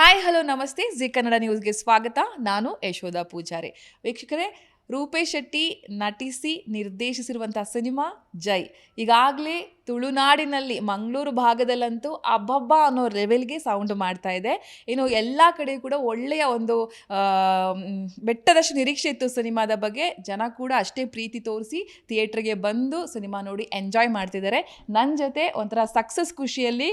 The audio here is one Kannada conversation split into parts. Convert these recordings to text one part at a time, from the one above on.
ಹಾಯ್ ಹಲೋ ನಮಸ್ತೆ ಜಿ ಕನ್ನಡ ನ್ಯೂಸ್ಗೆ ಸ್ವಾಗತ. ನಾನು ಯಶೋಧ ಪೂಜಾರಿ. ವೀಕ್ಷಕರೇ, ರೂಪೇಶ್ ಶೆಟ್ಟಿ ನಟಿಸಿ ನಿರ್ದೇಶಿಸಿರುವಂಥ ಸಿನಿಮಾ ಜೈ. ಈಗಾಗಲೇ ತುಳುನಾಡಿನಲ್ಲಿ ಮಂಗಳೂರು ಭಾಗದಲ್ಲಂತೂ ಅಬ್ಬಬ್ಬ ಅನ್ನೋ ಲೆವೆಲ್ಗೆ ಸೌಂಡ್ ಮಾಡ್ತಾ ಇದೆ. ಇನ್ನು ಎಲ್ಲ ಕಡೆ ಕೂಡ ಒಳ್ಳೆಯ ಒಂದು ಬೆಟ್ಟದಷ್ಟು ನಿರೀಕ್ಷೆ ಇತ್ತು ಸಿನಿಮಾದ ಬಗ್ಗೆ. ಜನ ಕೂಡ ಅಷ್ಟೇ ಪ್ರೀತಿ ತೋರಿಸಿ ಥಿಯೇಟ್ರಿಗೆ ಬಂದು ಸಿನಿಮಾ ನೋಡಿ ಎಂಜಾಯ್ ಮಾಡ್ತಿದ್ದಾರೆ. ನನ್ನ ಜೊತೆ ಒಂಥರ ಸಕ್ಸಸ್ ಖುಷಿಯಲ್ಲಿ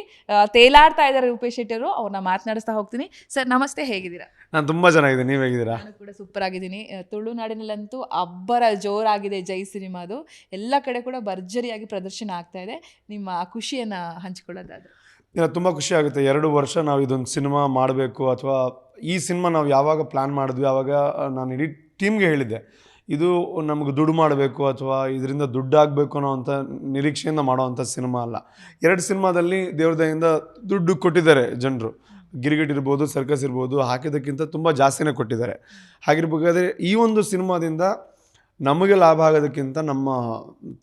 ತೇಲಾಡ್ತಾ ಇದ್ದಾರೆ ರೂಪೇಶ್ ಶೆಟ್ಟಿ ಅವರು. ಅವ್ರನ್ನ ಮಾತನಾಡಿಸ್ತಾ ಹೋಗ್ತೀನಿ. ಸರ್ ನಮಸ್ತೆ ಹೇಗಿದ್ದೀರಾ? ನಾನು ತುಂಬ ಚೆನ್ನಾಗಿದ್ದೀನಿ. ನೀವು ಹೇಗಿದ್ದೀರಾ? ನಾನು ಕೂಡ ಸೂಪರ್ ಆಗಿದ್ದೀನಿ. ತುಳುನಾಡಿನಲ್ಲಂತೂ ಅಬ್ಬರ ಜೋರಾಗಿದೆ ಜೈ ಸಿನಿಮಾದು. ಎಲ್ಲ ಕಡೆ ಕೂಡ ಭರ್ಜರಿಯಾಗಿ ಪ್ರದರ್ಶನ ಆಗ್ತಾ ಇದೆ. ನಿಮ್ಮ ಖುಷಿಯನ್ನ ಹಂಚಿಕೊಳ್ಳೋದಾದ್ರೆ? ಇಲ್ಲ, ತುಂಬ ಖುಷಿ ಆಗುತ್ತೆ. ಎರಡು ವರ್ಷ ನಾವು ಇದೊಂದು ಸಿನಿಮಾ ಮಾಡಬೇಕು ಅಥವಾ ಈ ಸಿನಿಮಾ ನಾವು ಯಾವಾಗ ಪ್ಲ್ಯಾನ್ ಮಾಡಿದ್ವಿ ಆವಾಗ ನಾನು ಇಡೀ ಟೀಮ್ಗೆ ಹೇಳಿದ್ದೆ. ಇದು ನಮ್ಗೆ ದುಡ್ಡು ಮಾಡಬೇಕು ಅಥವಾ ಇದರಿಂದ ದುಡ್ಡಾಗಬೇಕು ಅನ್ನೋ ಅಂಥ ನಿರೀಕ್ಷೆಯಿಂದ ಮಾಡೋವಂಥ ಸಿನಿಮಾ ಅಲ್ಲ. ಎರಡು ಸಿನಿಮಾದಲ್ಲಿ ದೇವ್ರದಯಿಂದ ದುಡ್ಡು ಕೊಟ್ಟಿದ್ದಾರೆ ಜನರು. ಗಿರಿಗಿಟ್ ಇರ್ಬೋದು, ಸರ್ಕಸ್ ಇರ್ಬೋದು, ಹಾಕಿದ್ದಕ್ಕಿಂತ ತುಂಬ ಜಾಸ್ತಿನೇ ಕೊಟ್ಟಿದ್ದಾರೆ. ಹಾಗಿರ್ಬೇಕಾದ್ರೆ ಈ ಒಂದು ಸಿನಿಮಾದಿಂದ ನಮಗೆ ಲಾಭ ಆಗೋದಕ್ಕಿಂತ ನಮ್ಮ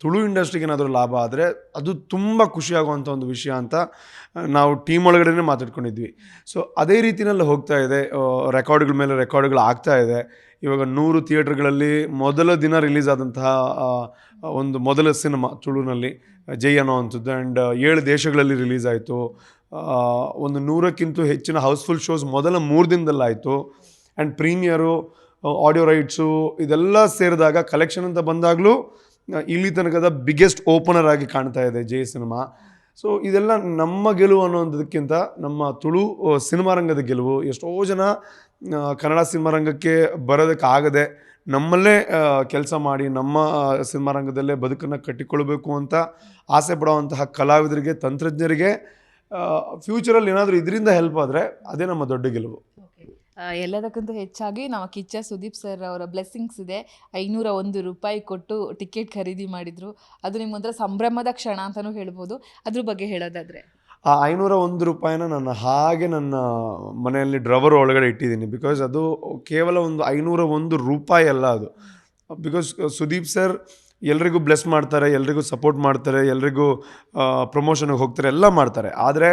ತುಳು ಇಂಡಸ್ಟ್ರಿಗೆ ಏನಾದರೂ ಲಾಭ ಆದರೆ ಅದು ತುಂಬ ಖುಷಿಯಾಗುವಂಥ ಒಂದು ವಿಷಯ ಅಂತ ನಾವು ಟೀಮ್ ಒಳಗಡೆನೇ ಮಾತಾಡ್ಕೊಂಡಿದ್ವಿ. ಸೊ ಅದೇ ರೀತಿಯಲ್ಲಿ ಹೋಗ್ತಾ ಇದೆ. ರೆಕಾರ್ಡ್ಗಳ ಮೇಲೆ ರೆಕಾರ್ಡ್ಗಳು ಆಗ್ತಾ ಇದೆ. ಇವಾಗ ನೂರು ಥಿಯೇಟ್ರ್ಗಳಲ್ಲಿ ಮೊದಲ ದಿನ ರಿಲೀಸ್ ಆದಂತಹ ಒಂದು ಮೊದಲ ಸಿನಿಮಾ ತುಳುನಲ್ಲಿ, ಜೈ ಅನ್ನೋ ಅಂಥದ್ದು ಆ್ಯಂಡ್ ಏಳು ದೇಶಗಳಲ್ಲಿ ರಿಲೀಸ್ ಆಯಿತು. ಒಂದು ನೂರಕ್ಕಿಂತ ಹೆಚ್ಚಿನ ಹೌಸ್ಫುಲ್ ಶೋಸ್ ಮೊದಲ ಮೂರು ದಿನದಲ್ಲಾಯಿತು. ಆ್ಯಂಡ್ ಪ್ರೀಮಿಯರು ಆಡಿಯೋ ರೈಟ್ಸು ಇದೆಲ್ಲ ಸೇರಿದಾಗ ಕಲೆಕ್ಷನ್ ಅಂತ ಬಂದಾಗಲೂ ಇಲ್ಲಿ ತನಕದ ಬಿಗ್ಗೆಸ್ಟ್ ಓಪನರ್ ಆಗಿ ಕಾಣ್ತಾ ಇದೆ ಜೈ ಸಿನಿಮಾ. ಸೊ ಇದೆಲ್ಲ ನಮ್ಮ ಗೆಲುವು ಅನ್ನೋದಕ್ಕಿಂತ ನಮ್ಮ ತುಳು ಸಿನಿಮಾ ರಂಗದ ಗೆಲುವು. ಎಷ್ಟೋ ಜನ ಕನ್ನಡ ಸಿನಿಮಾ ರಂಗಕ್ಕೆ ಬರೋದಕ್ಕಾಗದೆ ನಮ್ಮಲ್ಲೇ ಕೆಲಸ ಮಾಡಿ ನಮ್ಮ ಸಿನಿಮಾ ರಂಗದಲ್ಲೇ ಬದುಕನ್ನು ಕಟ್ಟಿಕೊಳ್ಬೇಕು ಅಂತ ಆಸೆ ಪಡುವಂತಹ ಕಲಾವಿದರಿಗೆ, ತಂತ್ರಜ್ಞರಿಗೆ ಫ್ಯೂಚರಲ್ಲಿ ಏನಾದರೂ ಇದರಿಂದ ಹೆಲ್ಪ್ ಆದರೆ ಅದೇ ನಮ್ಮ ದೊಡ್ಡ ಗೆಲುವು. ಎಲ್ಲದಕ್ಕಿಂತ ಹೆಚ್ಚಾಗಿ ನಮ್ಮ ಕಿಚ್ಚ ಸುದೀಪ್ ಸರ್ ಅವರ ಬ್ಲೆಸ್ಸಿಂಗ್ಸ್ ಇದೆ. ಐನೂರ ಒಂದು ರೂಪಾಯಿ ಕೊಟ್ಟು ಟಿಕೆಟ್ ಖರೀದಿ ಮಾಡಿದರು. ಅದು ನಿಮ್ಗೊಂಥರ ಸಂಭ್ರಮದ ಕ್ಷಣ ಅಂತಲೂ ಹೇಳ್ಬೋದು. ಅದ್ರ ಬಗ್ಗೆ ಹೇಳೋದಾದರೆ. ಆ ಐನೂರ ಒಂದು ರೂಪಾಯಿನ ನಾನು ಹಾಗೆ ನನ್ನ ಮನೆಯಲ್ಲಿ ಡ್ರವರ್ ಒಳಗಡೆ ಇಟ್ಟಿದ್ದೀನಿ. ಬಿಕಾಸ್ ಅದು ಕೇವಲ ಒಂದು ಐನೂರ ಒಂದು ರೂಪಾಯಿ ಅಲ್ಲ ಅದು. ಬಿಕಾಸ್ ಸುದೀಪ್ ಸರ್ ಎಲ್ರಿಗೂ ಬ್ಲೆಸ್ ಮಾಡ್ತಾರೆ, ಎಲ್ರಿಗೂ ಸಪೋರ್ಟ್ ಮಾಡ್ತಾರೆ, ಎಲ್ರಿಗೂ ಪ್ರಮೋಷನ್ಗೆ ಹೋಗ್ತಾರೆ, ಎಲ್ಲ ಮಾಡ್ತಾರೆ. ಆದರೆ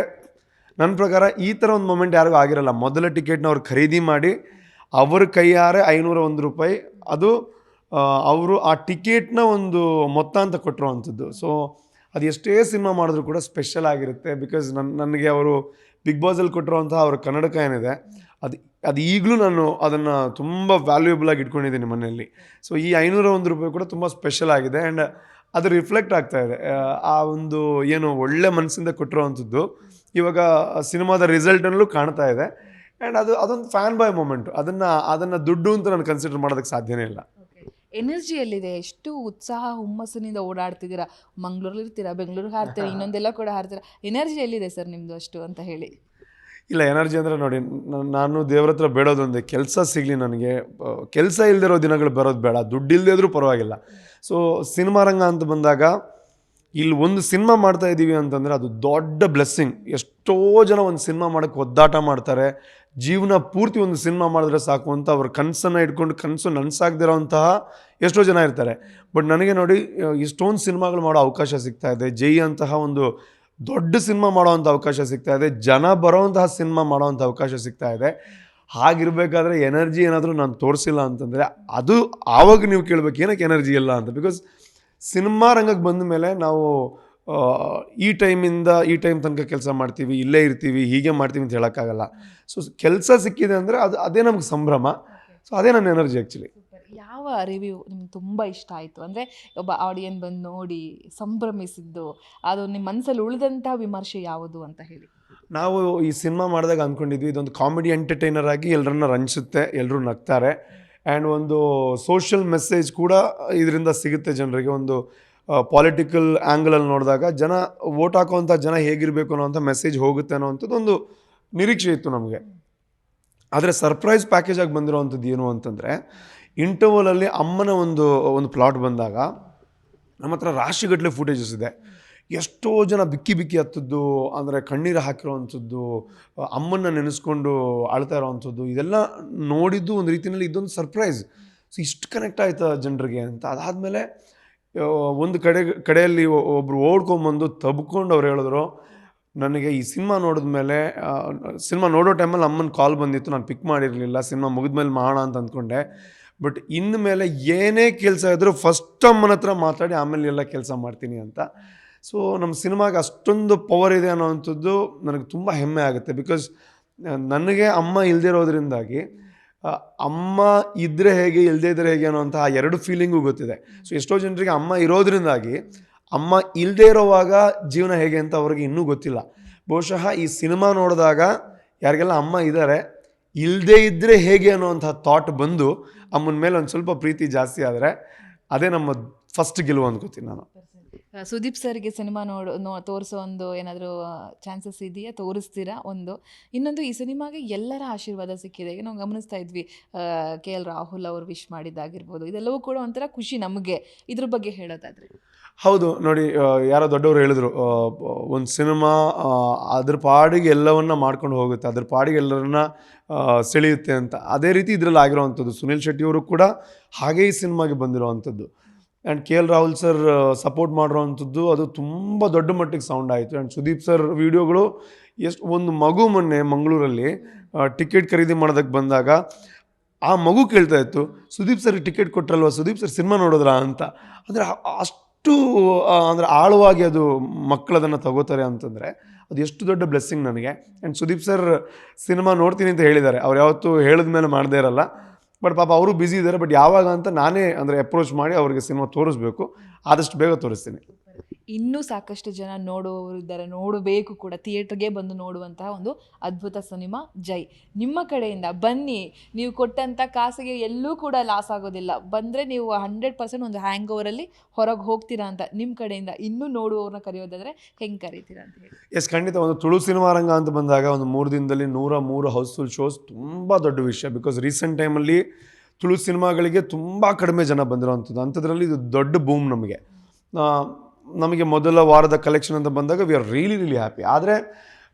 ನನ್ನ ಪ್ರಕಾರ ಈ ಥರ ಒಂದು ಮೊಮೆಂಟ್ ಯಾರಿಗೂ ಆಗಿರಲ್ಲ. ಮೊದಲ ಟಿಕೆಟ್ನ ಅವ್ರು ಖರೀದಿ ಮಾಡಿ ಅವರ ಕೈಯಾರೆ ಐನೂರ ಒಂದು ರೂಪಾಯಿ. ಅದು ಅವರು ಆ ಟಿಕೆಟ್ನ ಒಂದು ಮೊತ್ತ ಅಂತ ಕೊಟ್ಟಿರುವಂಥದ್ದು. ಸೊ ಅದು ಎಷ್ಟೇ ಸಿನಿಮಾ ಮಾಡಿದ್ರು ಕೂಡ ಸ್ಪೆಷಲ್ ಆಗಿರುತ್ತೆ. ಬಿಕಾಸ್ ನನ್ನ ನನಗೆ ಅವರು ಬಿಗ್ ಬಾಸಲ್ಲಿ ಕೊಟ್ಟಿರುವಂತಹ ಅವ್ರ ಕನ್ನಡಕ ಏನಿದೆ, ಅದು ಅದು ಈಗಲೂ ನಾನು ಅದನ್ನು ತುಂಬ ವ್ಯಾಲ್ಯೂಬಲ್ ಆಗಿ ಇಟ್ಕೊಂಡಿದ್ದೀನಿ ಮನೆಯಲ್ಲಿ. ಸೊ ಈ ಐನೂರ ಒಂದು ರೂಪಾಯಿ ಕೂಡ ತುಂಬ ಸ್ಪೆಷಲ್ ಆಗಿದೆ. ಆ್ಯಂಡ್ ಅದು ರಿಫ್ಲೆಕ್ಟ್ ಆಗ್ತಾ ಇದೆ. ಆ ಒಂದು, ಏನು ಒಳ್ಳೆ ಮನಸ್ಸಿಂದ ಕೊಟ್ಟಿರೋವಂಥದ್ದು. ಇವಾಗ ಸಿನಿಮಾದ ರಿಸಲ್ಟಲ್ಲೂ ಕಾಣ್ತಾ ಇದೆ. ಆ್ಯಂಡ್ ಅದು ಅದೊಂದು ಫ್ಯಾನ್ ಬಾಯ್ ಮೂಮೆಂಟು ಅದನ್ನು ಅದನ್ನು ದುಡ್ಡು ಅಂತ ನಾನು ಕನ್ಸಿಡರ್ ಮಾಡೋದಕ್ಕೆ ಸಾಧ್ಯನೇ ಇಲ್ಲ. ಎನರ್ಜಿ ಎಲ್ಲಿದೆ? ಎಷ್ಟು ಉತ್ಸಾಹ ಹುಮ್ಮಸ್ಸಿನಿಂದ ಓಡಾಡ್ತಿದ್ದೀರಾ? ಮಂಗ್ಳೂರಲ್ಲಿ ಇರ್ತೀರಾ? ಬೆಂಗಳೂರಿಗೆ ಹಾರ್ತೀರಾ? ಇನ್ನೊಂದೆಲ್ಲ ಕೂಡ ಹಾರ್ತೀರಾ? ಎನರ್ಜಿ ಎಲ್ಲಿದೆ ಸರ್ ನಿಮ್ಮದು ಅಷ್ಟು ಅಂತ ಹೇಳಿ? ಇಲ್ಲ ಎನರ್ಜಿ ಅಂದರೆ ನೋಡಿ ನಾನು ದೇವ್ರ ಹತ್ರ ಬೇಡೋದೊಂದೇ. ಕೆಲಸ ಸಿಗಲಿ ನನಗೆ. ಕೆಲಸ ಇಲ್ಲದಿರೋ ದಿನಗಳು ಬರೋದು ಬೇಡ. ದುಡ್ಡು ಇಲ್ಲದೇ ಇದ್ರೂ ಪರವಾಗಿಲ್ಲ. ಸೊ ಸಿನಿಮಾ ರಂಗ ಅಂತ ಬಂದಾಗ ಇಲ್ಲಿ ಒಂದು ಸಿನಿಮಾ ಮಾಡ್ತಾ ಇದ್ದೀವಿ ಅಂತಂದರೆ ಅದು ದೊಡ್ಡ ಬ್ಲೆಸ್ಸಿಂಗ್ ಎಷ್ಟೋ ಜನ ಒಂದು ಸಿನಿಮಾ ಮಾಡೋಕ್ಕೆ ಒದ್ದಾಟ ಮಾಡ್ತಾರೆ. ಜೀವನ ಪೂರ್ತಿ ಒಂದು ಸಿನಿಮಾ ಮಾಡಿದ್ರೆ ಸಾಕು ಅಂತ ಅವ್ರ ಕನಸನ್ನು ಇಟ್ಕೊಂಡು ಕನಸು ನನಸಾಗದಿರೋಂತಹ ಎಷ್ಟೋ ಜನ ಇರ್ತಾರೆ. ಬಟ್ ನನಗೆ ನೋಡಿ ಇಷ್ಟೊಂದು ಸಿನಿಮಾಗಳು ಮಾಡೋ ಅವಕಾಶ ಸಿಗ್ತಾ ಇದೆ. ಜೈ ಅಂತಹ ಒಂದು ದೊಡ್ಡ ಸಿನಿಮಾ ಮಾಡೋವಂಥ ಅವಕಾಶ ಸಿಗ್ತಾ ಇದೆ. ಜನ ಬರೋವಂತಹ ಸಿನಿಮಾ ಮಾಡೋವಂಥ ಅವಕಾಶ ಸಿಗ್ತಾ ಇದೆ. ಹಾಗಿರಬೇಕಾದ್ರೆ ಎನರ್ಜಿ ಏನಾದರೂ ನಾನು ತೋರಿಸಿಲ್ಲ ಅಂತಂದರೆ ಅದು ಆವಾಗ ನೀವು ಕೇಳಬೇಕು ಏನಕ್ಕೆ ಎನರ್ಜಿ ಇಲ್ಲ ಅಂತ. ಬಿಕಾಸ್ ಸಿನಿಮಾ ರಂಗಕ್ಕೆ ಬಂದ ಮೇಲೆ ನಾವು ಈ ಟೈಮಿಂದ ಈ ಟೈಮ್ ತನಕ ಕೆಲಸ ಮಾಡ್ತೀವಿ ಇಲ್ಲೇ ಇರ್ತೀವಿ ಹೀಗೆ ಮಾಡ್ತೀವಿ ಅಂತ ಹೇಳೋಕ್ಕಾಗಲ್ಲ. ಸೊ ಕೆಲಸ ಸಿಕ್ಕಿದೆ ಅಂದರೆ ಅದು ಅದೇ ನಮ್ಗೆ ಸಂಭ್ರಮ. ಸೊ ಅದೇ ನನ್ನ ಎನರ್ಜಿ ಆ್ಯಕ್ಚುಲಿ ಯಾವ ರಿವ್ಯೂ ನಿಮ್ಗೆ ತುಂಬ ಇಷ್ಟ ಆಯಿತು? ಅಂದರೆ ಒಬ್ಬ ಆಡಿಯನ್ ಬಂದು ನೋಡಿ ಸಂಭ್ರಮಿಸಿದ್ದು ಅದು ನಿಮ್ಮ ಮನಸ್ಸಲ್ಲಿ ಉಳಿದಂಥ ವಿಮರ್ಶೆ ಯಾವುದು ಅಂತ ಹೇಳಿ. ನಾವು ಈ ಸಿನಿಮಾ ಮಾಡಿದಾಗ ಅಂದ್ಕೊಂಡಿದ್ವಿ ಇದೊಂದು ಕಾಮಿಡಿ ಎಂಟರ್ಟೈನರ್ ಆಗಿ ಎಲ್ಲರನ್ನ ರಂಜಿಸುತ್ತೆ ಎಲ್ಲರೂ ನಗ್ತಾರೆ. ಆ್ಯಂಡ್ ಒಂದು ಸೋಷಿಯಲ್ ಮೆಸೇಜ್ ಕೂಡ ಇದರಿಂದ ಸಿಗುತ್ತೆ ಜನರಿಗೆ. ಒಂದು ಪಾಲಿಟಿಕಲ್ ಆ್ಯಂಗಲಲ್ಲಿ ನೋಡಿದಾಗ ಜನ ವೋಟ್ ಹಾಕೋವಂಥ ಜನ ಹೇಗಿರಬೇಕು ಅನ್ನೋವಂಥ ಮೆಸೇಜ್ ಹೋಗುತ್ತೆ ಅನ್ನೋವಂಥದ್ದು ಒಂದು ನಿರೀಕ್ಷೆ ಇತ್ತು ನಮಗೆ. ಆದರೆ ಸರ್ಪ್ರೈಸ್ ಪ್ಯಾಕೇಜ್ ಆಗಿ ಬಂದಿರೋವಂಥದ್ದು ಏನು ಅಂತಂದರೆ ಇಂಟರ್ವಲಲ್ಲಿ ಅಮ್ಮನ ಒಂದು ಒಂದು ಪ್ಲಾಟ್ ಬಂದಾಗ ನಮ್ಮ ಹತ್ರ ರಾಶಿಗಟ್ಟಲೆ ಫುಟೇಜಸ್ ಇದೆ. ಎಷ್ಟೋ ಜನ ಬಿಕ್ಕಿ ಬಿಕ್ಕಿ ಹತ್ತದ್ದು, ಅಂದರೆ ಕಣ್ಣೀರು ಹಾಕಿರೋವಂಥದ್ದು, ಅಮ್ಮನ್ನ ನೆನೆಸ್ಕೊಂಡು ಅಳ್ತಾ ಇರೋವಂಥದ್ದು, ಇದೆಲ್ಲ ನೋಡಿದ್ದು ಒಂದು ರೀತಿಯಲ್ಲಿ ಇದೊಂದು ಸರ್ಪ್ರೈಸ್. ಸೊ ಇಷ್ಟು ಕನೆಕ್ಟ್ ಆಯ್ತಾ ಜನರಿಗೆ ಅಂತ. ಅದಾದಮೇಲೆ ಒಂದು ಕಡೆ, ಕಡೆಯಲ್ಲಿ ಒಬ್ಬರು ಓಡ್ಕೊಂಬಂದು ತಬ್ಕೊಂಡು ಅವ್ರು ಹೇಳಿದ್ರು, ನನಗೆ ಈ ಸಿನಿಮಾ ನೋಡಿದ್ಮೇಲೆ ಸಿನಿಮಾ ನೋಡೋ ಟೈಮಲ್ಲಿ ಅಮ್ಮನ ಕಾಲ್ ಬಂದಿತ್ತು, ನಾನು ಪಿಕ್ ಮಾಡಿರಲಿಲ್ಲ, ಸಿನಿಮಾ ಮುಗಿದ್ಮೇಲೆ ಮಾಡೋಣ ಅಂತ ಅಂದ್ಕೊಂಡೆ. ಬಟ್ ಇನ್ನು ಮೇಲೆ ಏನೇ ಕೆಲಸ ಇದ್ದರೂ ಫಸ್ಟ್ ಅಮ್ಮನ ಹತ್ರ ಮಾತಾಡಿ ಆಮೇಲೆ ಎಲ್ಲ ಕೆಲಸ ಮಾಡ್ತೀನಿ ಅಂತ. ಸೊ ನಮ್ಮ ಸಿನಿಮಾಗೆ ಅಷ್ಟೊಂದು ಪವರ್ ಇದೆ ಅನ್ನೋವಂಥದ್ದು ನನಗೆ ತುಂಬ ಹೆಮ್ಮೆ ಆಗುತ್ತೆ. ಬಿಕಾಸ್ ನನಗೆ ಅಮ್ಮ ಇಲ್ದಿರೋದ್ರಿಂದಾಗಿ ಅಮ್ಮ ಇದ್ದರೆ ಹೇಗೆ ಇಲ್ಲದೇ ಇದ್ದರೆ ಹೇಗೆ ಅನ್ನೋಂಥ ಆ ಎರಡು ಫೀಲಿಂಗು ಗೊತ್ತಿದೆ. ಸೊ ಎಷ್ಟೋ ಜನರಿಗೆ ಅಮ್ಮ ಇರೋದ್ರಿಂದಾಗಿ, ಅಮ್ಮ ಇಲ್ಲದೇ ಇರೋವಾಗ ಜೀವನ ಹೇಗೆ ಅಂತ ಅವ್ರಿಗೆ ಇನ್ನೂ ಗೊತ್ತಿಲ್ಲ. ಬಹುಶಃ ಈ ಸಿನಿಮಾ ನೋಡಿದಾಗ ಯಾರಿಗೆಲ್ಲ ಅಮ್ಮ ಇದ್ದಾರೆ ಇಲ್ಲದೇ ಇದ್ದರೆ ಹೇಗೆ ಅನ್ನೋವಂಥ ಥಾಟ್ ಬಂದು ಅಮ್ಮನ ಮೇಲೆ ಒಂದು ಸ್ವಲ್ಪ ಪ್ರೀತಿ ಜಾಸ್ತಿ ಆದರೆ, ಅದೇ ನಮ್ಮ ಫಸ್ಟ್ ಗೆಲುವು ಅಂದ್ಕೋತೀನಿ ನಾನು. ಸುದೀಪ್ ಸರ್ಗೆ ಸಿನಿಮಾ ನೋಡು, ನೋ, ತೋರಿಸೋ ಒಂದು ಏನಾದರೂ ಚಾನ್ಸಸ್ ಇದೆಯಾ? ತೋರಿಸ್ತೀರಾ? ಒಂದು. ಇನ್ನೊಂದು, ಈ ಸಿನಿಮಾಗೆ ಎಲ್ಲರ ಆಶೀರ್ವಾದ ಸಿಕ್ಕಿದೆ. ಈಗ ನಾವು ಗಮನಿಸ್ತಾ ಇದ್ವಿ ಕೆ ಎಲ್ ರಾಹುಲ್ ಅವರು ವಿಶ್ ಮಾಡಿದ್ದಾಗಿರ್ಬೋದು. ಇದೆಲ್ಲವೂ ಕೂಡ ಒಂಥರ ಖುಷಿ ನಮಗೆ, ಇದ್ರ ಬಗ್ಗೆ ಹೇಳೋದಾದ್ರೆ. ಹೌದು, ನೋಡಿ ಯಾರೋ ದೊಡ್ಡವರು ಹೇಳಿದ್ರು ಒಂದು ಸಿನಿಮಾ ಅದ್ರ ಪಾಡಿಗೆ ಎಲ್ಲವನ್ನ ಮಾಡ್ಕೊಂಡು ಹೋಗುತ್ತೆ, ಅದ್ರ ಪಾಡಿಗೆ ಎಲ್ಲರನ್ನ ಸೆಳೆಯುತ್ತೆ ಅಂತ. ಅದೇ ರೀತಿ ಇದರಲ್ಲಿ ಆಗಿರೋವಂಥದ್ದು. ಸುನಿಲ್ ಶೆಟ್ಟಿಯವರು ಕೂಡ ಹಾಗೇ ಈ ಸಿನಿಮಾಗೆ ಬಂದಿರೋವಂಥದ್ದು. And K L Rahul sir support ಮಾಡಿರೋವಂಥದ್ದು ಅದು ತುಂಬ ದೊಡ್ಡ ಮಟ್ಟಿಗೆ ಸೌಂಡ್ ಆಯಿತು. ಆ್ಯಂಡ್ ಸುದೀಪ್ ಸರ್ ವಿಡಿಯೋಗಳು ಎಷ್ಟು ಒಂದು ಮಗು ಮೊನ್ನೆ ಮಂಗಳೂರಲ್ಲಿ ಟಿಕೆಟ್ ಖರೀದಿ ಮಾಡೋದಕ್ಕೆ ಬಂದಾಗ ಆ ಮಗು ಕೇಳ್ತಾ ಇತ್ತು, ಸುದೀಪ್ ಸರ್ ಟಿಕೆಟ್ ಕೊಟ್ರಲ್ವ? ಸುದೀಪ್ ಸರ್ ಸಿನಿಮಾ ನೋಡಿದ್ರಾ? ಅಂತ. ಅಂದರೆ ಅಷ್ಟು ಅಂದರೆ ಆಳವಾಗಿ ಅದು ಮಕ್ಕಳದನ್ನು ತಗೋತಾರೆ ಅಂತಂದರೆ ಅದು ಎಷ್ಟು ದೊಡ್ಡ ಬ್ಲೆಸ್ಸಿಂಗ್ ನನಗೆ. ಆ್ಯಂಡ್ ಸುದೀಪ್ ಸರ್ ಸಿನಿಮಾ ನೋಡ್ತೀನಿ ಅಂತ ಹೇಳಿದ್ದಾರೆ. ಅವ್ರು ಯಾವತ್ತೂ ಹೇಳಿದ ಮೇಲೆ ಮಾಡದೇ ಇರಲ್ಲ. ಬಟ್ ಪಾಪ ಅವರು ಬ್ಯುಸಿ ಇದ್ದಾರೆ, ಬಟ್ ಯಾವಾಗ ಅಂತ ನಾನೇ ಅಂದರೆ ಅಪ್ರೋಚ್ ಮಾಡಿ ಅವರಿಗೆ ಸಿನಿಮಾ ತೋರಿಸ್ಬೇಕು. ಆದಷ್ಟು ಬೇಗ ತೋರಿಸ್ತೀನಿ. ಇನ್ನೂ ಸಾಕಷ್ಟು ಜನ ನೋಡುವವರಿದ್ದಾರೆ ನೋಡಬೇಕು ಕೂಡ. ಥಿಯೇಟ್ರಿಗೆ ಬಂದು ನೋಡುವಂತಹ ಒಂದು ಅದ್ಭುತ ಸಿನಿಮಾ ಜೈ. ನಿಮ್ಮ ಕಡೆಯಿಂದ ಬನ್ನಿ. ನೀವು ಕೊಟ್ಟಂಥ ಕಾಸಿಗೆ ಎಲ್ಲೂ ಕೂಡ ಲಾಸ್ ಆಗೋದಿಲ್ಲ. ಬಂದರೆ ನೀವು ಹಂಡ್ರೆಡ್ ಪರ್ಸೆಂಟ್ ಒಂದು ಹ್ಯಾಂಗ್ ಓವರಲ್ಲಿ ಹೊರಗೆ ಹೋಗ್ತೀರಾ ಅಂತ ನಿಮ್ಮ ಕಡೆಯಿಂದ ಇನ್ನೂ ನೋಡುವವ್ರನ್ನ ಕರೆಯೋದಾದರೆ ಹೆಂಗೆ ಕರೀತೀರಾ ಅಂತ ಹೇಳಿ. ಎಸ್ ಖಂಡಿತ. ಒಂದು ತುಳು ಸಿನಿಮಾ ರಂಗ ಅಂತ ಬಂದಾಗ ಒಂದು ಮೂರು ದಿನದಲ್ಲಿ ನೂರ ಮೂರು ಹೌಸ್ಫುಲ್ ಶೋಸ್ ತುಂಬ ದೊಡ್ಡ ವಿಷಯ. ಬಿಕಾಸ್ ರೀಸೆಂಟ್ ಟೈಮಲ್ಲಿ ತುಳು ಸಿನಿಮಾಗಳಿಗೆ ತುಂಬ ಕಡಿಮೆ ಜನ ಬಂದಿರೋವಂಥದ್ದು. ಅಂಥದ್ರಲ್ಲಿ ಇದು ದೊಡ್ಡ ಬೂಮ್ ನಮಗೆ. ನಮಗೆ ಮೊದಲ ವಾರದ ಕಲೆಕ್ಷನ್ ಅಂತ ಬಂದಾಗ we are really really happy ಆದರೆ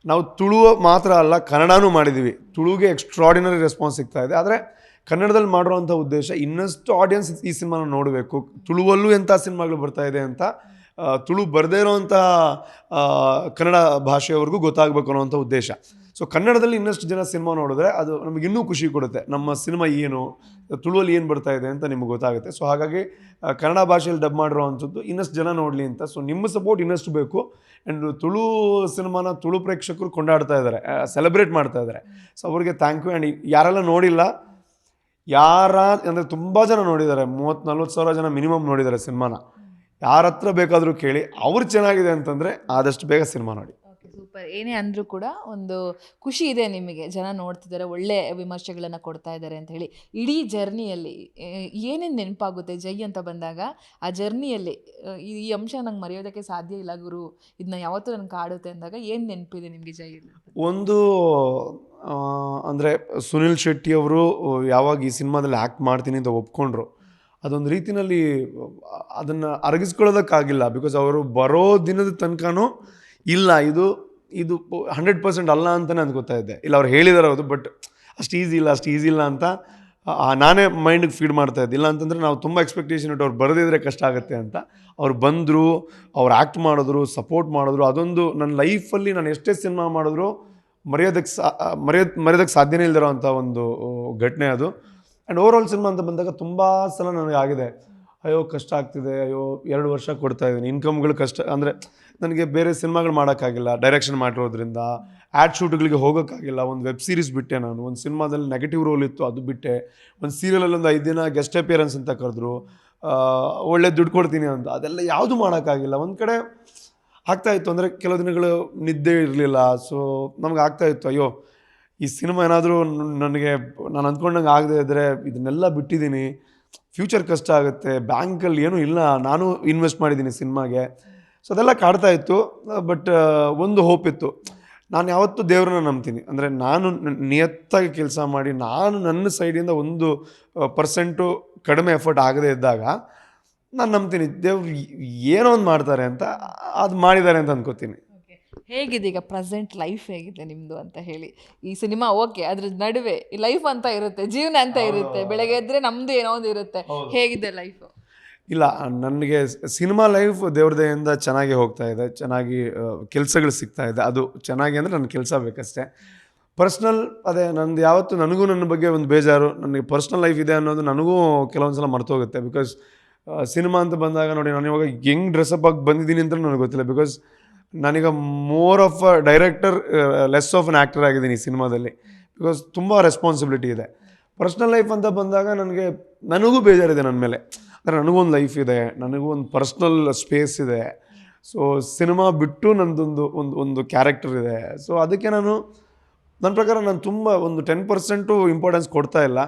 ನಾವು ತುಳುವ ಮಾತ್ರ ಅಲ್ಲ, ಕನ್ನಡನೂ ಮಾಡಿದ್ದೀವಿ ತುಳುಗೆ ಎಕ್ಸ್ಟ್ರಾಡಿನರಿ ರೆಸ್ಪಾನ್ಸ್ ಸಿಗ್ತಾ ಇದೆ. ಆದರೆ ಕನ್ನಡದಲ್ಲಿ ಮಾಡಿರೋಂಥ ಉದ್ದೇಶ ಇನ್ನಷ್ಟು ಆಡಿಯನ್ಸ್ ಈ ಸಿನಿಮಾನ ನೋಡಬೇಕು. ತುಳುವಲ್ಲೂ ಎಂಥ ಸಿನಿಮಾಗಳು ಬರ್ತಾ ಇದೆ ಅಂತ ತುಳು ಬರದೇ ಇರೋವಂಥ ಕನ್ನಡ ಭಾಷೆಯವ್ರಿಗೂ ಗೊತ್ತಾಗಬೇಕು ಅನ್ನೋವಂಥ ಉದ್ದೇಶ. ಸೊ ಕನ್ನಡದಲ್ಲಿ ಇನ್ನಷ್ಟು ಜನ ಸಿನಿಮಾ ನೋಡಿದ್ರೆ ಅದು ನಮಗೆ ಇನ್ನೂ ಖುಷಿ ಕೊಡುತ್ತೆ. ನಮ್ಮ ಸಿನಿಮಾ ಏನು, ತುಳುವಲ್ಲಿ ಏನು ಬರ್ತಾ ಇದೆ ಅಂತ ನಿಮ್ಗೆ ಗೊತ್ತಾಗುತ್ತೆ. ಸೊ ಹಾಗಾಗಿ ಕನ್ನಡ ಭಾಷೆಯಲ್ಲಿ ಡಬ್ ಮಾಡಿರೋವಂಥದ್ದು ಇನ್ನಷ್ಟು ಜನ ನೋಡಲಿ ಅಂತ. ಸೊ ನಿಮ್ಮ ಸಪೋರ್ಟ್ ಇನ್ನಷ್ಟು ಬೇಕು. ಆ್ಯಂಡ್ ತುಳು ಸಿನಿಮಾನ ತುಳು ಪ್ರೇಕ್ಷಕರು ಕೊಂಡಾಡ್ತಾ ಇದ್ದಾರೆ. ಸೆಲೆಬ್ರೇಟ್ ಮಾಡ್ತಾ ಇದ್ದಾರೆ. ಸೊ ಅವ್ರಿಗೆ ಥ್ಯಾಂಕ್ ಯು ಆ್ಯಂಡ್ ಯಾರೆಲ್ಲ ನೋಡಿಲ್ಲ, ಯಾರ, ಅಂದರೆ ತುಂಬ ಜನ ನೋಡಿದ್ದಾರೆ. ಮೂವತ್ತು ನಲ್ವತ್ತು ಸಾವಿರ ಜನ ಮಿನಿಮಮ್ ನೋಡಿದ್ದಾರೆ ಸಿನಿಮಾನ ಯಾರ ಹತ್ರ ಬೇಕಾದರೂ ಕೇಳಿ, ಅವ್ರು ಚೆನ್ನಾಗಿದೆ ಅಂತಂದರೆ ಆದಷ್ಟು ಬೇಗ ಸಿನಿಮಾ ನೋಡಿ. ಸೂಪರ್. ಏನೇ ಅಂದರೂ ಕೂಡ ಒಂದು ಖುಷಿ ಇದೆ ನಿಮಗೆ. ಜನ ನೋಡ್ತಿದ್ದಾರೆ, ಒಳ್ಳೆ ವಿಮರ್ಶೆಗಳನ್ನು ಕೊಡ್ತಾ ಇದ್ದಾರೆ ಅಂತ ಹೇಳಿ. ಇಡೀ ಜರ್ನಿಯಲ್ಲಿ ಏನೇನು ನೆನಪಾಗುತ್ತೆ? ಜೈ ಅಂತ ಬಂದಾಗ, ಆ ಜರ್ನಿಯಲ್ಲಿ ಈ ಅಂಶ ನಂಗೆ ಮರೆಯೋದಕ್ಕೆ ಸಾಧ್ಯ ಇಲ್ಲ ಗುರು. ಇದನ್ನ ಯಾವತ್ತೂ ನನಗೆ ಕಾಡುತ್ತೆ ಅಂದಾಗ ಏನು ನೆನಪಿದೆ ನಿಮಗೆ ಜೈ ಒಂದು ಅಂದರೆ ಸುನಿಲ್ ಶೆಟ್ಟಿ ಅವರು ಯಾವಾಗ ಈ ಸಿನಿಮಾದಲ್ಲಿ ಆ್ಯಕ್ಟ್ ಮಾಡ್ತೀನಿ ಅಂತ ಒಪ್ಕೊಂಡ್ರು. ಅದೊಂದು ರೀತಿನಲ್ಲಿ, ಅದನ್ನು ಅರಗಿಸ್ಕೊಳ್ಳೋದಕ್ಕಾಗಿಲ್ಲ. ಬಿಕಾಸ್ ಅವರು ಬರೋ ದಿನದ ತನಕನೂ ಇಲ್ಲ. ಇದು ಇದು ಹಂಡ್ರೆಡ್ ಪರ್ಸೆಂಟ್ ಅಲ್ಲ ಅಂತಲೇ ಗೊತ್ತಾ ಇದ್ದೆ ಇಲ್ಲ, ಅವ್ರು ಹೇಳಿದಾರೆ ಅದು, ಬಟ್ ಅಷ್ಟು ಈಸಿ ಇಲ್ಲ, ಅಷ್ಟು ಈಸಿ ಇಲ್ಲ ಅಂತ ನಾನೇ ಮೈಂಡಿಗೆ ಫೀಡ್ ಮಾಡ್ತಾ ಇಲ್ಲ ಅಂತಂದರೆ ನಾವು ತುಂಬ ಎಕ್ಸ್ಪೆಕ್ಟೇಷನ್ ಇಟ್ಟು ಅವ್ರು ಬರೆದಿದ್ರೆ ಕಷ್ಟ ಆಗುತ್ತೆ ಅಂತ. ಅವ್ರು ಬಂದರು, ಅವ್ರು ಆ್ಯಕ್ಟ್ ಮಾಡಿದ್ರು ಸಪೋರ್ಟ್ ಮಾಡಿದ್ರು, ಅದೊಂದು ನನ್ನ ಲೈಫಲ್ಲಿ ನಾನು ಎಷ್ಟೇ ಸಿನಿಮಾ ಮಾಡಿದ್ರು ಮರೆಯೋದಕ್ಕೆ ಸಾ ಮರೆಯೋದು, ಮರೆಯೋದಕ್ಕೆ ಸಾಧ್ಯನೇ ಇಲ್ದಿರೋ ಅಂಥ ಒಂದು ಘಟನೆ ಅದು. ಆ್ಯಂಡ್ ಓವರ್ ಆಲ್ ಸಿನಿಮಾ ಅಂತ ಬಂದಾಗ ತುಂಬ ಸಲ ನನಗೆ ಆಗಿದೆ. ಅಯ್ಯೋ, ಕಷ್ಟ ಆಗ್ತಿದೆ, ಅಯ್ಯೋ, ಎರಡು ವರ್ಷ ಕೊಡ್ತಾ ಇದ್ದೀನಿ ಇನ್ಕಮ್ಗಳು ಕಷ್ಟ, ಅಂದರೆ ನನಗೆ ಬೇರೆ ಸಿನಿಮಾಗಳು ಮಾಡೋಕ್ಕಾಗಿಲ್ಲ ಡೈರೆಕ್ಷನ್ ಮಾಡಿರೋದ್ರಿಂದ ಆ್ಯಡ್ ಶೂಟ್ಗಳಿಗೆ ಹೋಗೋಕ್ಕಾಗಿಲ್ಲ, ಒಂದು ವೆಬ್ ಸೀರೀಸ್ ಬಿಟ್ಟೆ ನಾನು, ಒಂದು ಸಿನಿಮಾದಲ್ಲಿ ನೆಗೆಟಿವ್ ರೋಲ್ ಇತ್ತು, ಅದು ಬಿಟ್ಟೆ, ಒಂದು ಸೀರಿಯಲಲ್ಲಿ ಒಂದು ಐದು ದಿನ ಗೆಸ್ಟ್ ಅಪಿಯರೆನ್ಸ್ ಅಂತ ಕರೆದ್ರು ಒಳ್ಳೆ ದುಡ್ಡು ಕೊಡ್ತೀನಿ ಅಂತ ಅದೆಲ್ಲ ಯಾವುದು ಮಾಡೋಕ್ಕಾಗಿಲ್ಲ, ಒಂದು ಕಡೆ ಆಗ್ತಾ ಇತ್ತು, ಅಂದರೆ ಕೆಲವು ದಿನಗಳು ನಿದ್ದೆ ಇರಲಿಲ್ಲ ಸೊ ನಮ್ಗೆ ಆಗ್ತಾ ಇತ್ತು, ಅಯ್ಯೋ, ಈ ಸಿನಿಮಾ ಏನಾದರೂ ನನಗೆ, ನಾನು ಅಂದ್ಕೊಂಡಂಗೆ ಆಗದೆ ಇದ್ದರೆ ಇದನ್ನೆಲ್ಲ ಬಿಟ್ಟಿದ್ದೀನಿ ಫ್ಯೂಚರ್ ಕಷ್ಟ ಆಗುತ್ತೆ, ಬ್ಯಾಂಕಲ್ಲಿ ಏನೂ ಇಲ್ಲ, ನಾನು ಇನ್ವೆಸ್ಟ್ ಮಾಡಿದ್ದೀನಿ ಸಿನಿಮಾಗೆ. ಸೊ ಅದೆಲ್ಲ ಕಾಡ್ತಾ ಇತ್ತು ಬಟ್ ಒಂದು ಹೋಪ್ ಇತ್ತು. ನಾನು ಯಾವತ್ತೂ ದೇವ್ರನ್ನ ನಂಬ್ತೀನಿ. ಅಂದರೆ ನಾನು ನಿಯತ್ತಾಗಿ ಕೆಲಸ ಮಾಡಿ, ನಾನು ನನ್ನ ಸೈಡಿಂದ ಒಂದು ಪರ್ಸೆಂಟು ಕಡಿಮೆ ಎಫರ್ಟ್ ಆಗದೇ ಇದ್ದಾಗ, ನಾನು ನಂಬ್ತೀನಿ, ದೇವ್ರು ಏನೋ ಒಂದು ಮಾಡ್ತಾರೆ ಅಂತ ಅದು ಮಾಡಿದ್ದಾರೆ ಅಂತ ಅನ್ಕೋತೀನಿ. ಹೇಗಿದೆ ಈಗ ಪ್ರೆಸೆಂಟ್ ಲೈಫ್ ಹೇಗಿದೆ ನಿಮ್ಮದು ಅಂತ ಹೇಳಿ. ಈ ಸಿನಿಮಾ ಓಕೆ ಅದ್ರ ನಡುವೆ ಲೈಫ್ ಅಂತ ಇರುತ್ತೆ ಜೀವನ ಅಂತ ಇರುತ್ತೆ ಬೆಳಗ್ಗೆ ಎದ್ರೆ ನಮ್ದು ಏನೋ ಒಂದು ಇರುತ್ತೆ. ಹೇಗಿದೆ ಲೈಫ್ ಇಲ್ಲ ನನಗೆ ಸಿನಿಮಾ ಲೈಫ್ ದೇವ್ರದೆಯಿಂದ ಚೆನ್ನಾಗಿ ಹೋಗ್ತಾ ಇದೆ ಚೆನ್ನಾಗಿ ಕೆಲಸಗಳು ಸಿಗ್ತಾ ಇದೆ. ಅದು ಚೆನ್ನಾಗಿ ಅಂದರೆ ನನ್ನ ಕೆಲಸ ಬೇಕಷ್ಟೇ. ಪರ್ಸ್ನಲ್ ಅದೇ ನಂದು ಯಾವತ್ತು ನನಗೂ ನನ್ನ ಬಗ್ಗೆ ಒಂದು ಬೇಜಾರು. ನನಗೆ ಪರ್ಸ್ನಲ್ ಲೈಫ್ ಇದೆ ಅನ್ನೋದು ನನಗೂ ಕೆಲವೊಂದು ಸಲ ಮರ್ತೋಗುತ್ತೆ ಬಿಕಾಸ್ ಸಿನಿಮಾ ಅಂತ ಬಂದಾಗ ನೋಡಿ ನಾನು ಇವಾಗ ಹೆಂಗೆ ಡ್ರೆಸ್ಅಪ್ ಆಗಿ ಬಂದಿದ್ದೀನಿ ಅಂತ ನನಗೆ ಗೊತ್ತಿಲ್ಲ. ಬಿಕಾಸ್ ನಾನೀಗ more of a director less of an actor ಆಗಿದ್ದೀನಿ ಈ ಸಿನಿಮಾದಲ್ಲಿ. ಬಿಕಾಸ್ ತುಂಬ ರೆಸ್ಪಾನ್ಸಿಬಿಲಿಟಿ ಇದೆ. ಪರ್ಸ್ನಲ್ ಲೈಫ್ ಅಂತ ಬಂದಾಗ ನನಗೆ, ನನಗೂ ಬೇಜಾರಿದೆ ನನ್ನ ಮೇಲೆ. ಅಂದರೆ ನನಗೂ ಒಂದು ಲೈಫ್ ಇದೆ, ನನಗೂ ಒಂದು ಪರ್ಸ್ನಲ್ ಸ್ಪೇಸ್ ಇದೆ. ಸೊ ಸಿನಿಮಾ ಬಿಟ್ಟು ನನ್ನದೊಂದು ಒಂದು ಒಂದು ಕ್ಯಾರೆಕ್ಟರ್ ಇದೆ. ಸೊ ಅದಕ್ಕೆ ನಾನು, ನನ್ನ ಪ್ರಕಾರ ನಾನು ತುಂಬ ಒಂದು ಟೆನ್ ಪರ್ಸೆಂಟು ಇಂಪಾರ್ಟೆನ್ಸ್ ಕೊಡ್ತಾ ಇಲ್ಲ.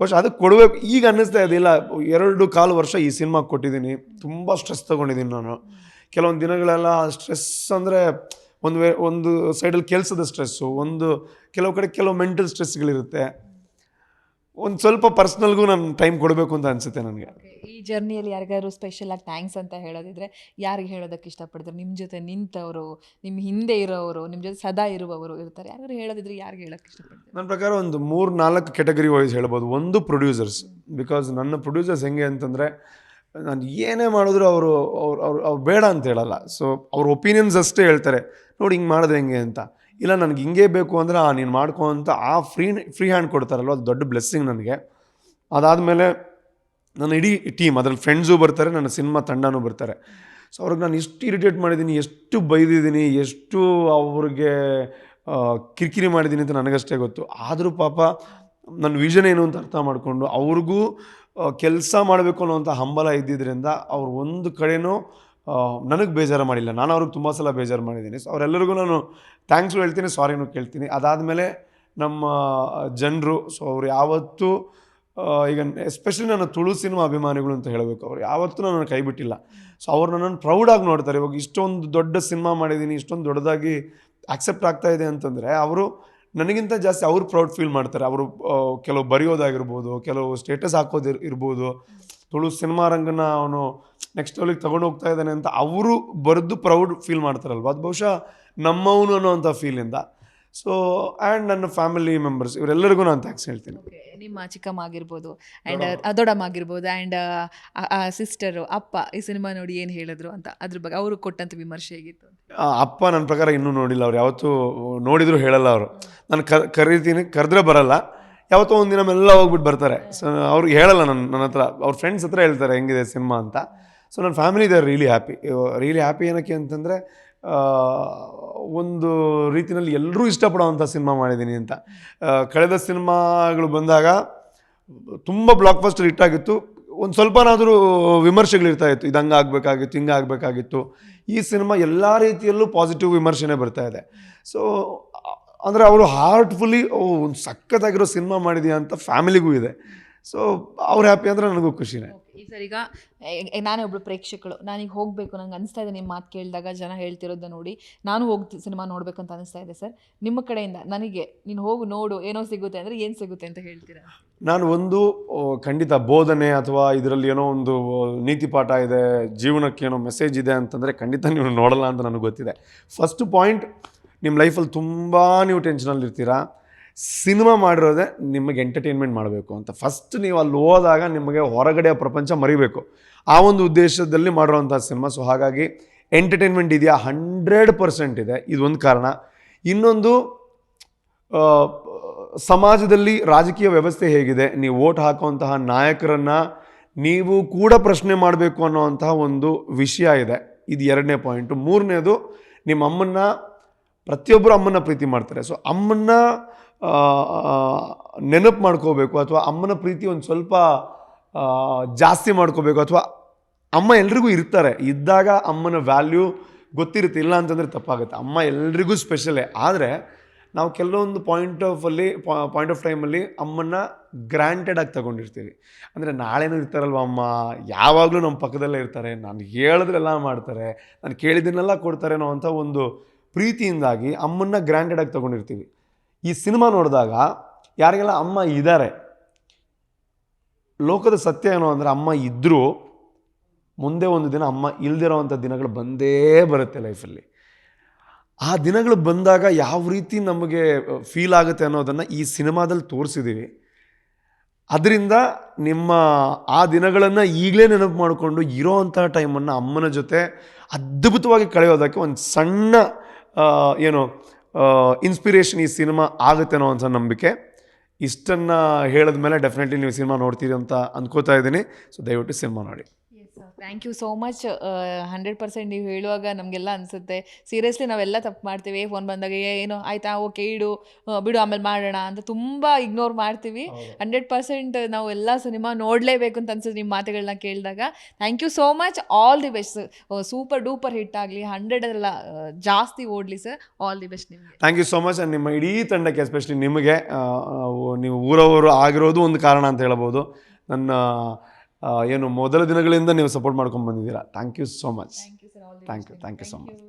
ಬಟ್ ಅದಕ್ಕೆ ಕೊಡಬೇಕು, ಈಗ ಅನ್ನಿಸ್ತಾ ಇದೆ, ಇಲ್ಲ, ಎರಡು ಕಾಲು ವರ್ಷ ಈ ಸಿನಿಮಾ ಕೊಟ್ಟಿದ್ದೀನಿ. ತುಂಬ ಸ್ಟ್ರೆಸ್ ತೊಗೊಂಡಿದ್ದೀನಿ ನಾನು. ಕೆಲವೊಂದು ದಿನಗಳೆಲ್ಲ ಸ್ಟ್ರೆಸ್ ಅಂದರೆ ಒಂದು ವೇ ಒಂದು ಸೈಡಲ್ಲಿ ಕೆಲಸದ ಸ್ಟ್ರೆಸ್ಸು ಒಂದು ಕೆಲವು ಕಡೆ ಕೆಲವು ಮೆಂಟಲ್ ಸ್ಟ್ರೆಸ್ಗಳಿರುತ್ತೆ ಒಂದು ಸ್ವಲ್ಪ ಪರ್ಸ್ನಲ್ಗೂ ನಾನು ಟೈಮ್ ಕೊಡಬೇಕು ಅಂತ ಅನಿಸುತ್ತೆ ನನಗೆ. ಈ ಜರ್ನಿಯಲ್ಲಿ ಯಾರಿಗಾದ್ರು ಸ್ಪೆಷಲಾಗಿ ಥ್ಯಾಂಕ್ಸ್ ಅಂತ ಹೇಳೋದಿದ್ರೆ ಯಾರಿಗೆ ಹೇಳೋದಕ್ಕೆ ಇಷ್ಟಪಡ್ತಾರೆ? ನಿಮ್ಮ ಜೊತೆ ನಿಂತವರು ನಿಮ್ಮ ಹಿಂದೆ ಇರೋವರು ನಿಮ್ಮ ಜೊತೆ ಸದಾ ಇರುವವರು ಇರ್ತಾರೆ. ಯಾರಿಗಾರು ಹೇಳೋದಿದ್ರೆ ಯಾರಿಗೆ ಹೇಳೋಕ್ಕೆ ಇಷ್ಟಪಡ್ತಾರೆ? ನನ್ನ ಪ್ರಕಾರ ಒಂದು ಮೂರು ನಾಲ್ಕು ಕೆಟಗರಿ ವೈಸ್ ಹೇಳ್ಬೋದು. ಒಂದು ಪ್ರೊಡ್ಯೂಸರ್ಸ್ ಬಿಕಾಸ್ ನನ್ನ ಪ್ರೊಡ್ಯೂಸರ್ಸ್ ಹೆಂಗೆ ಅಂತಂದರೆ ನಾನು ಏನೇ ಮಾಡಿದ್ರು ಅವರು, ಅವ್ರು ಅವ್ರು ಅವ್ರು ಬೇಡ ಅಂತ ಹೇಳಲ್ಲ. ಸೊ ಅವ್ರ ಒಪಿನಿಯನ್ಸ್ ಅಷ್ಟೇ ಹೇಳ್ತಾರೆ. ನೋಡಿ, ಹಿಂಗೆ ಮಾಡಿದ್ರೆ ಹೆಂಗೆ ಅಂತ? ಇಲ್ಲ, ನನಗೆ ಹಿಂಗೆ ಬೇಕು ಅಂದರೆ, ಆ, ನೀನು ಮಾಡ್ಕೊ ಅಂತ ಆ ಫ್ರೀ ಫ್ರೀ ಹ್ಯಾಂಡ್ ಕೊಡ್ತಾರಲ್ವ? ಅದು ದೊಡ್ಡ ಬ್ಲೆಸ್ಸಿಂಗ್ ನನಗೆ. ಅದಾದಮೇಲೆ ನನ್ನ ಇಡೀ ಟೀಮ್ ಅದ್ರಲ್ಲಿ ಫ್ರೆಂಡ್ಸು ಬರ್ತಾರೆ, ನನ್ನ ಸಿನಿಮಾ ತಂಡನೂ ಬರ್ತಾರೆ. ಸೊ ಅವ್ರಿಗೆ ನಾನು ಎಷ್ಟು ಇರಿಟೇಟ್ ಮಾಡಿದ್ದೀನಿ ಎಷ್ಟು ಬೈದಿದ್ದೀನಿ ಎಷ್ಟು ಅವ್ರಿಗೆ ಕಿರಿಕಿರಿ ಮಾಡಿದ್ದೀನಿ ಅಂತ ನನಗಷ್ಟೇ ಗೊತ್ತು. ಆದರೂ ಪಾಪ ನನ್ನ ವಿಷನ್ ಏನು ಅಂತ ಅರ್ಥ ಮಾಡಿಕೊಂಡು ಅವ್ರಿಗೂ ಕೆಲಸ ಮಾಡಬೇಕು ಅನ್ನುವಂಥ ಹಂಬಲ ಇದ್ದಿದ್ದರಿಂದ ಅವ್ರು ಒಂದು ಕಡೆಯೂ ನನಗೆ ಬೇಜಾರು ಮಾಡಿಲ್ಲ. ನಾನು ಅವ್ರಿಗೆ ತುಂಬ ಸಲ ಬೇಜಾರು ಮಾಡಿದ್ದೀನಿ. ಸೊ ಅವರೆಲ್ಲರಿಗೂ ನಾನು ಥ್ಯಾಂಕ್ಸು ಹೇಳ್ತೀನಿ ಸಾರಿನೂ ಕೇಳ್ತೀನಿ. ಅದಾದಮೇಲೆ ನಮ್ಮ ಜನರು ಸೊ ಅವ್ರು ಯಾವತ್ತೂ ಈಗ ಎಸ್ಪೆಷಲಿ ನನ್ನ ತುಳು ಸಿನಿಮಾ ಅಭಿಮಾನಿಗಳು ಅಂತ ಹೇಳಬೇಕು ಅವ್ರು, ಯಾವತ್ತೂ ನಾನು ಕೈ ಬಿಟ್ಟಿಲ್ಲ. ಸೊ ಅವ್ರು ನನ್ನನ್ನು ಪ್ರೌಡಾಗಿ ನೋಡ್ತಾರೆ. ಇವಾಗ ಇಷ್ಟೊಂದು ದೊಡ್ಡ ಸಿನಿಮಾ ಮಾಡಿದ್ದೀನಿ, ಇಷ್ಟೊಂದು ದೊಡ್ಡದಾಗಿ ಆಕ್ಸೆಪ್ಟ್ ಆಗ್ತಾ ಇದೆ ಅಂತಂದರೆ, ಅವರು ನನಗಿಂತ ಜಾಸ್ತಿ ಅವ್ರು ಪ್ರೌಡ್ ಫೀಲ್ ಮಾಡ್ತಾರೆ. ಅವರು ಕೆಲವು ಬರೆಯೋದಾಗಿರ್ಬೋದು ಕೆಲವು ಸ್ಟೇಟಸ್ ಹಾಕೋದು ಇರ್ಬೋದು. ತುಳು ಸಿನಿಮಾ ರಂಗನ ಅವನು ನೆಕ್ಸ್ಟ್ ಲೆವೆಲಿಗೆ ತೊಗೊಂಡು ಹೋಗ್ತಾ ಇದ್ದಾನೆ ಅಂತ ಅವರು ಬರೆದು ಪ್ರೌಡ್ ಫೀಲ್ ಮಾಡ್ತಾರಲ್ವ? ಅದು ಬಹುಶಃ ನಮ್ಮವನು ಅನ್ನೋವಂಥ ಫೀಲಿಂದ ಸೊ ಆ್ಯಂಡ್ ನನ್ನ ಫ್ಯಾಮಿಲಿ ಮೆಂಬರ್ಸ್ ಇವರೆಲ್ಲರಿಗೂ ನಾನು ಥ್ಯಾಂಕ್ಸ್ ಹೇಳ್ತೀನಿ. ನಿಮ್ಮ ಚಿಕ್ಕಮ್ಮ ಆಗಿರ್ಬೋದು ಆ್ಯಂಡ್ ಅದೊಡಮ್ಮ ಆಗಿರ್ಬೋದು ಆ್ಯಂಡ್ ಸಿಸ್ಟರು ಅಪ್ಪ ಈ ಸಿನಿಮಾ ನೋಡಿ ಏನು ಹೇಳಿದ್ರು ಅಂತ ಅದ್ರ ಬಗ್ಗೆ ಅವರು ಕೊಟ್ಟಂತ ವಿಮರ್ಶೆ ಹೇಗಿತ್ತು? ಅಪ್ಪ ನನ್ನ ಪ್ರಕಾರ ಇನ್ನೂ ನೋಡಿಲ್ಲ ಅವ್ರು. ಯಾವತ್ತೂ ನೋಡಿದ್ರು ಹೇಳಲ್ಲ ಅವರು. ನಾನು ಕರ್ ಕರಿತೀನಿ, ಕರೆದ್ರೆ ಬರಲ್ಲ. ಯಾವತ್ತೋ ಒಂದು ದಿನ ಮೆಲ್ಲ ಹೋಗ್ಬಿಟ್ಟು ಬರ್ತಾರೆ. ಸೊ ಅವ್ರಿಗೆ ಹೇಳಲ್ಲ ನನ್ನ ನನ್ನ ಹತ್ರ. ಅವ್ರ ಫ್ರೆಂಡ್ಸ್ ಹತ್ರ ಹೇಳ್ತಾರೆ, ಹೆಂಗಿದೆ ಸಿನಿಮಾ ಅಂತ. ಸೊ ನನ್ನ ಫ್ಯಾಮಿಲಿ ಇದೆ ರಿಯಲಿ ಹ್ಯಾಪಿ ರಿಯಲಿ ಹ್ಯಾಪಿ ಏನಕ್ಕೆ ಅಂತಂದರೆ ಒಂದು ರೀತಿಯಲ್ಲಿ ಎಲ್ಲರೂ ಇಷ್ಟಪಡೋವಂಥ ಸಿನಿಮಾ ಮಾಡಿದ್ದೀನಿ ಅಂತ. ಕಳೆದ ಸಿನಿಮಾಗಳು ಬಂದಾಗ ತುಂಬ ಬ್ಲಾಕ್ ಫಸ್ಟ್ ಹಿಟ್ ಆಗಿತ್ತು. ಒಂದು ಸ್ವಲ್ಪನಾದರೂ ವಿಮರ್ಶೆಗಳಿರ್ತಾ ಇತ್ತು ಇದು ಆಗಬೇಕಾಗಿತ್ತು ಹಿಂಗೆ ಆಗಬೇಕಾಗಿತ್ತು ಈ ಸಿನಿಮಾ ಎಲ್ಲ ರೀತಿಯಲ್ಲೂ ಪಾಸಿಟಿವ್ ವಿಮರ್ಶೆನೇ ಬರ್ತಾ ಇದೆ. ಸೊ ಅಂದರೆ ಅವರು ಹಾರ್ಟ್ಫುಲಿ ಒಂದು ಸಖತ್ತಾಗಿರೋ ಸಿನಿಮಾ ಮಾಡಿದೆಯಾ ಅಂತ ಫ್ಯಾಮಿಲಿಗೂ ಇದೆ. ಸೊ ಅವ್ರು ಹ್ಯಾಪಿ ಅಂದ್ರೆ ನನಗೂ ಖುಷಿನೇ. ಈ ಸರ್ ಈಗ ನಾನೇ ಒಬ್ಳು ಪ್ರೇಕ್ಷಕಳು. ನಾನೀಗ ಹೋಗಬೇಕು ನಂಗೆ ಅನಿಸ್ತಾ ಇದೆ ನಿಮ್ಮ ಮಾತು ಕೇಳಿದಾಗ ಜನ ಹೇಳ್ತಿರೋದನ್ನ ನೋಡಿ. ನಾನು ಹೋಗಿ ಸಿನಿಮಾ ನೋಡಬೇಕು ಅಂತ ಅನಿಸ್ತಾ ಇದೆ ಸರ್. ನಿಮ್ಮ ಕಡೆಯಿಂದ ನನಗೆ ನೀನು ಹೋಗು ನೋಡು ಏನೋ ಸಿಗುತ್ತೆ ಅಂದರೆ ಏನು ಸಿಗುತ್ತೆ ಅಂತ ಹೇಳ್ತೀರಾ? ನಾನು ಒಂದು ಖಂಡಿತ ಬೋಧನೆ ಅಥವಾ ಇದರಲ್ಲಿ ಏನೋ ಒಂದು ನೀತಿ ಪಾಠ ಇದೆ ಜೀವನಕ್ಕೆ ಏನೋ ಮೆಸೇಜ್ ಇದೆ ಅಂತಂದರೆ ಖಂಡಿತ ನೀವು ನೋಡಲ್ಲ ಅಂತ ನನಗೆ ಗೊತ್ತಿದೆ. ಫಸ್ಟ್ ಪಾಯಿಂಟ್ ನಿಮ್ಮ ಲೈಫಲ್ಲಿ ತುಂಬ ನೀವು ಟೆನ್ಷನಲ್ಲಿ ಇರ್ತೀರಾ ಸಿನಿಮಾ ಮಾಡಿರೋದೇ ನಿಮಗೆ ಎಂಟರ್ಟೈನ್ಮೆಂಟ್ ಮಾಡಬೇಕು ಅಂತ. ಫಸ್ಟ್ ನೀವು ಅಲ್ಲಿ ಹೋದಾಗ ನಿಮಗೆ ಹೊರಗಡೆ ಪ್ರಪಂಚ ಮರಿಬೇಕು. ಆ ಒಂದು ಉದ್ದೇಶದಲ್ಲಿ ಮಾಡಿರೋವಂಥ ಸಿನಿಮಾ. ಸೊ ಹಾಗಾಗಿ ಎಂಟರ್ಟೈನ್ಮೆಂಟ್ ಇದೆಯಾ? ಹಂಡ್ರೆಡ್ ಪರ್ಸೆಂಟ್ ಇದೆ. ಇದೊಂದು ಕಾರಣ. ಇನ್ನೊಂದು ಸಮಾಜದಲ್ಲಿ ರಾಜಕೀಯ ವ್ಯವಸ್ಥೆ ಹೇಗಿದೆ. ನೀವು ವೋಟ್ ಹಾಕುವಂತಹ ನಾಯಕರನ್ನು ನೀವು ಕೂಡ ಪ್ರಶ್ನೆ ಮಾಡಬೇಕು ಅನ್ನೋವಂತಹ ಒಂದು ವಿಷಯ ಇದೆ. ಇದು ಎರಡನೇ ಪಾಯಿಂಟು ಮೂರನೇದು, ನಿಮ್ಮ ಅಮ್ಮನ್ನ, ಪ್ರತಿಯೊಬ್ಬರು ಅಮ್ಮನ ಪ್ರೀತಿ ಮಾಡ್ತಾರೆ. ಸೊ ಅಮ್ಮನ್ನ ನೆನಪು ಮಾಡ್ಕೋಬೇಕು ಅಥವಾ ಅಮ್ಮನ ಪ್ರೀತಿ ಒಂದು ಸ್ವಲ್ಪ ಜಾಸ್ತಿ ಮಾಡ್ಕೋಬೇಕು ಅಥವಾ ಅಮ್ಮ ಎಲ್ರಿಗೂ ಇರ್ತಾರೆ. ಇದ್ದಾಗ ಅಮ್ಮನ ವ್ಯಾಲ್ಯೂ ಗೊತ್ತಿರುತ್ತೆ. ಇಲ್ಲ ಅಂತಂದರೆ ತಪ್ಪಾಗುತ್ತೆ. ಅಮ್ಮ ಎಲ್ರಿಗೂ ಸ್ಪೆಷಲೇ ಆದರೆ ನಾವು ಕೆಲವೊಂದು ಪಾಯಿಂಟ್ ಆಫಲ್ಲಿ ಪಾಯಿಂಟ್ ಆಫ್ ಟೈಮಲ್ಲಿ ಅಮ್ಮನ್ನ ಗ್ರ್ಯಾಂಟೆಡ್ ಆಗಿ ತಗೊಂಡಿರ್ತೀವಿ. ಅಂದರೆ ನಾಳೆನೂ ಇರ್ತಾರಲ್ವ ಅಮ್ಮ? ಯಾವಾಗಲೂ ನಮ್ಮ ಪಕ್ಕದಲ್ಲೇ ಇರ್ತಾರೆ. ನಾನು ಹೇಳಿದ್ರೆಲ್ಲ ಮಾಡ್ತಾರೆ. ನಾನು ಕೇಳಿದ್ದನ್ನೆಲ್ಲ ಕೊಡ್ತಾರೆ ಅನ್ನೋ ಅಂಥ ಒಂದು ಪ್ರೀತಿಯಿಂದಾಗಿ ಅಮ್ಮನ್ನ ಗ್ರ್ಯಾಂಟೆಡ್ ಆಗಿ ತಗೊಂಡಿರ್ತೀವಿ. ಈ ಸಿನಿಮಾ ನೋಡಿದಾಗ ಯಾರಿಗೆಲ್ಲ ಅಮ್ಮ ಇದ್ದಾರೆ, ಲೋಕದ ಸತ್ಯ ಏನು ಅಂದರೆ ಅಮ್ಮ ಇದ್ದರೂ ಮುಂದೆ ಒಂದು ದಿನ ಅಮ್ಮ ಇಲ್ದಿರೋವಂಥ ದಿನಗಳು ಬಂದೇ ಬರುತ್ತೆ ಲೈಫಲ್ಲಿ ಆ ದಿನಗಳು ಬಂದಾಗ ಯಾವ ರೀತಿ ನಮಗೆ ಫೀಲ್ ಆಗುತ್ತೆ ಅನ್ನೋದನ್ನು ಈ ಸಿನಿಮಾದಲ್ಲಿ ತೋರಿಸಿದ್ದೀವಿ ಅದರಿಂದ ನಿಮ್ಮ ಆ ದಿನಗಳನ್ನು ಈಗಲೇ ನೆನಪು ಮಾಡಿಕೊಂಡು ಇರೋವಂಥ ಟೈಮನ್ನು ಅಮ್ಮನ ಜೊತೆ ಅದ್ಭುತವಾಗಿ ಕಳೆಯೋದಕ್ಕೆ ಒಂದು ಸಣ್ಣ ಏನು ಇನ್ಸ್ಪಿರೇಷನ್ ಈ ಸಿನಿಮಾ ಆಗುತ್ತೆ ಅನ್ನೋ ಒಂದು ನಂಬಿಕೆ. ಇಷ್ಟನ್ನು ಹೇಳಿದ ಮೇಲೆ ಡೆಫಿನೆಟ್ಲಿ ನೀವು ಸಿನಿಮಾ ನೋಡ್ತೀರಿ ಅಂತ ಅಂದ್ಕೋತಾ ಇದ್ದೀನಿ. ಸೊ ದಯವಿಟ್ಟು ಸಿನಿಮಾ ನೋಡಿ. Thank you so much hundred percent ನೀವು ಹೇಳುವಾಗ ನಮಗೆಲ್ಲ ಅನಿಸುತ್ತೆ. ಸೀರಿಯಸ್ಲಿ ನಾವೆಲ್ಲ ತಪ್ಪು ಮಾಡ್ತೀವಿ. ಫೋನ್ ಬಂದಾಗ ಏನೋ ಆಯ್ತಾ? ಓಕೆ ಇಡು. ಬಿಡು ಆಮೇಲೆ ಮಾಡೋಣ. ಅಂತ ತುಂಬ ಇಗ್ನೋರ್ ಮಾಡ್ತೀವಿ. ಹಂಡ್ರೆಡ್ ಪರ್ಸೆಂಟ್ ನಾವು ಎಲ್ಲ ಸಿನಿಮಾ ನೋಡಲೇಬೇಕು ಅಂತ ಅನ್ಸುತ್ತೆ ನಿಮ್ಮ ಮಾತುಗಳನ್ನ ಕೇಳಿದಾಗ. Thank you so much all the best super duper hit ಆಗಲಿ. ಹಂಡ್ರೆಡ್ ಎಲ್ಲ ಜಾಸ್ತಿ ಓಡಲಿ ಸರ್ ಆಲ್ ದಿ ಬೆಸ್ಟ್ ನಿಮಗೆ. ಥ್ಯಾಂಕ್ ಯು ಸೋ ಮಚ್ ನಿಮ್ಮ ಇಡೀ ತಂಡಕ್ಕೆ ಎಸ್ಪೆಷಲಿ ನಿಮಗೆ ನೀವು ಊರವರು ಆಗಿರೋದು ಒಂದು ಕಾರಣ ಅಂತ ಹೇಳ್ಬೋದು. ನನ್ನ ಏನು ಮೊದಲ ದಿನಗಳಿಂದ ನೀವು ಸಪೋರ್ಟ್ ಮಾಡ್ಕೊಂಡು ಬಂದಿದ್ದೀರಾ. Thank you so much thank you thank you so much